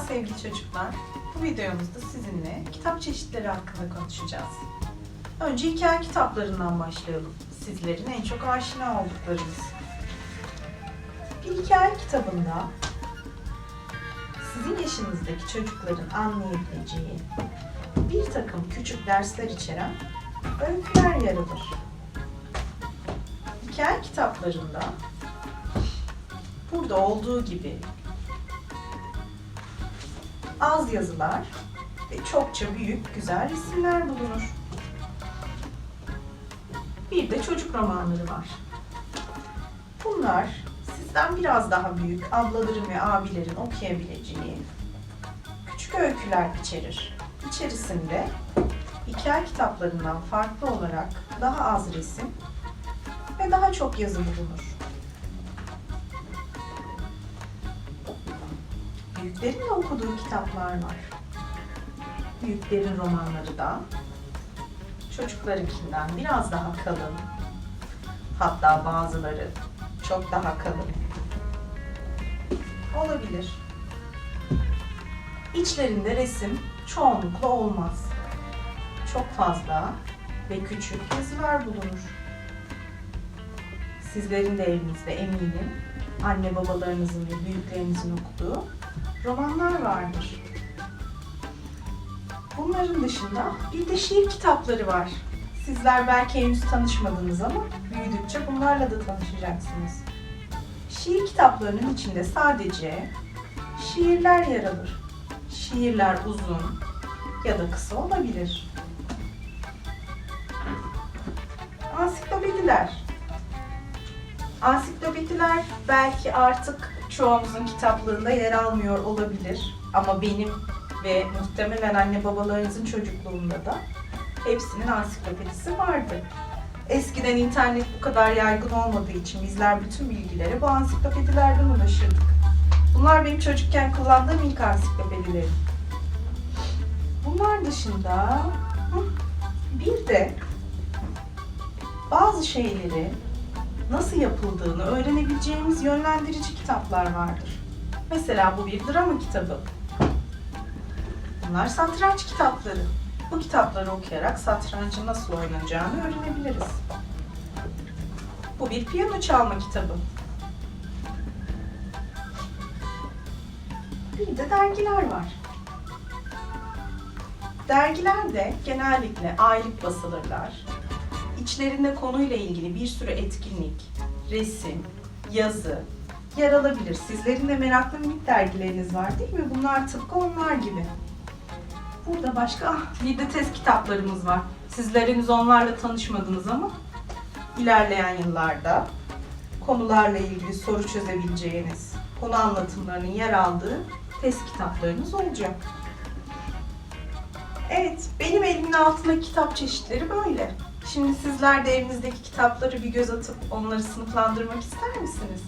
Sevgili çocuklar. Bu videomuzda sizinle kitap çeşitleri hakkında konuşacağız. Önce hikaye kitaplarından başlayalım. Sizlerin en çok aşina olduklarınız. Bir hikaye kitabında sizin yaşınızdaki çocukların anlayabileceği bir takım küçük dersler içeren öyküler yer alır. Hikaye kitaplarında burada olduğu gibi az yazılar ve çokça büyük güzel resimler bulunur. Bir de çocuk romanları var. Bunlar sizden biraz daha büyük ablaların ve abilerin okuyabileceği küçük öyküler içerir. İçerisinde hikaye kitaplarından farklı olarak daha az resim ve daha çok yazı bulunur. Büyüklerin de okuduğu kitaplar var. Büyüklerin romanları da çocuklarınkinden biraz daha kalın. Hatta bazıları çok daha kalın. Olabilir. İçlerinde resim çoğunlukla olmaz. Çok fazla ve küçük yazılar bulunur. Sizlerin de evinizde eminim anne babalarınızın ve büyüklerinizin okuduğu romanlar vardır. Bunların dışında bir de şiir kitapları var. Sizler belki henüz tanışmadınız ama büyüdükçe bunlarla da tanışacaksınız. Şiir kitaplarının içinde sadece şiirler yer alır. Şiirler uzun ya da kısa olabilir. Ansiklopediler. Ansiklopediler belki artık çoğumuzun kitaplığında yer almıyor olabilir. Ama benim ve muhtemelen anne babalarınızın çocukluğunda da hepsinin ansiklopedisi vardı. Eskiden internet bu kadar yaygın olmadığı için bizler bütün bilgilere bu ansiklopedilerden ulaşırdık. Bunlar benim çocukken kullandığım ilk ansiklopedilerim. Bunlar dışında bir de bazı şeyleri nasıl yapıldığını öğrenebileceğimiz yönlendirici kitaplar vardır. Mesela bu bir drama kitabı. Bunlar satranç kitapları. Bu kitapları okuyarak satrancın nasıl oynanacağını öğrenebiliriz. Bu bir piyano çalma kitabı. Bir de dergiler var. Dergiler de genellikle aylık basılırlar. İçlerinde konuyla ilgili bir sürü etkinlik, resim, yazı yer alabilir. Sizlerin de meraklı minik dergileriniz var değil mi? Bunlar tıpkı onlar gibi. Burada başka ah, bir de test kitaplarımız var. Sizler henüz onlarla tanışmadınız ama ilerleyen yıllarda konularla ilgili soru çözebileceğiniz, konu anlatımlarının yer aldığı test kitaplarınız olacak. Evet, benim elimin altındaki kitap çeşitleri böyle. Şimdi sizler de evinizdeki kitapları bir göz atıp onları sınıflandırmak ister misiniz?